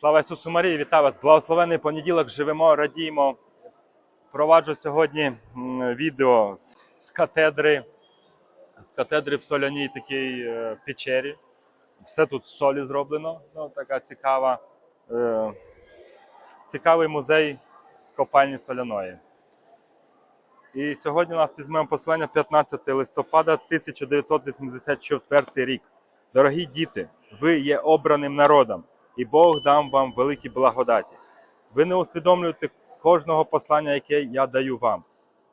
Слава Ісусу Марії, вітаю вас! Благословений понеділок, живемо, радіємо. Проваджу сьогодні відео з катедри, з катедри в соляній такій е, печері. Все тут з солі зроблено. Ну, така цікава, е, цікавий музей з копальні соляної. І сьогодні у нас візьмемо послання 15 листопада 1984 рік. Дорогі діти, ви є обраним народом, і Бог дам вам великі благодаті. Ви не усвідомлюєте кожного послання, яке я даю вам.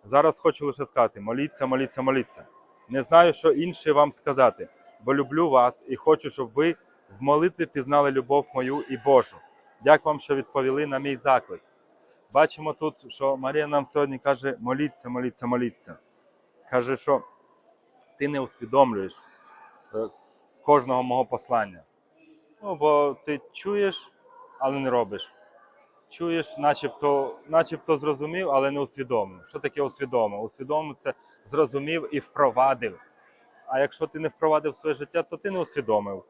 Зараз хочу лише сказати: моліться, моліться, моліться. Не знаю, що інше вам сказати, бо люблю вас і хочу, щоб ви в молитві пізнали любов мою і Божу. Дякую вам, що відповіли на мій заклик. Бачимо тут, що Марія нам сьогодні каже: моліться, моліться, моліться. Каже, що ти не усвідомлюєш е, кожного мого послання. Ну, бо ти чуєш, але не робиш. Чуєш, начебто, начебто зрозумів, але не усвідомив. Що таке усвідомив? Усвідомив це зрозумів і впровадив. А якщо ти не впровадив своє життя, то ти не усвідомив.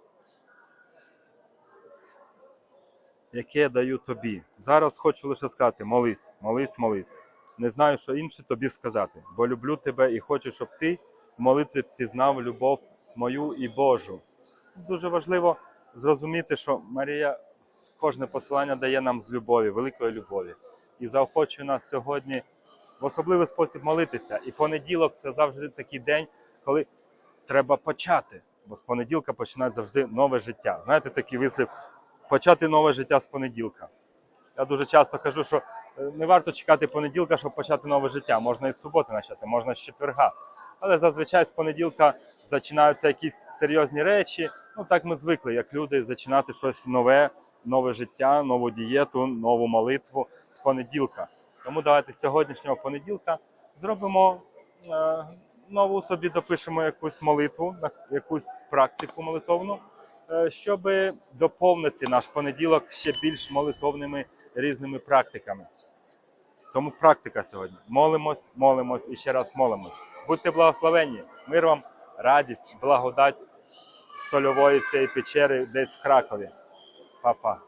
Яке я даю тобі. Зараз хочу лише сказати: молись, молись, молись. Не знаю, що інше тобі сказати, бо люблю тебе і хочу, щоб ти в молитві пізнав любов мою і Божу. Дуже важливо зрозуміти, що Марія кожне посилання дає нам з любові, великої любові. І заохочує нас сьогодні в особливий спосіб молитися. І понеділок це завжди такий день, коли треба почати. Бо з понеділка починає завжди нове життя. Знаєте, такий вислів почати нове життя з понеділка. Я дуже часто кажу, що е, не варто чекати понеділка, щоб почати нове життя. Можна і з суботи почати, можна з четверга. Але зазвичай з понеділка починаються якісь серйозні речі. Ну так ми звикли, як люди, починати щось нове, нове життя, нову дієту, нову молитву з понеділка. Тому давайте з сьогоднішнього понеділка зробимо е, нову собі, допишемо якусь молитву, якусь практику молитовну, е, щоб доповнити наш понеділок ще більш молитовними різними практиками. Тому практика сьогодні. Молимось, молимось і ще раз молимось. Будьте благословенні, мир вам, радість, благодать сольової цієї печери десь в Кракові. Па-па.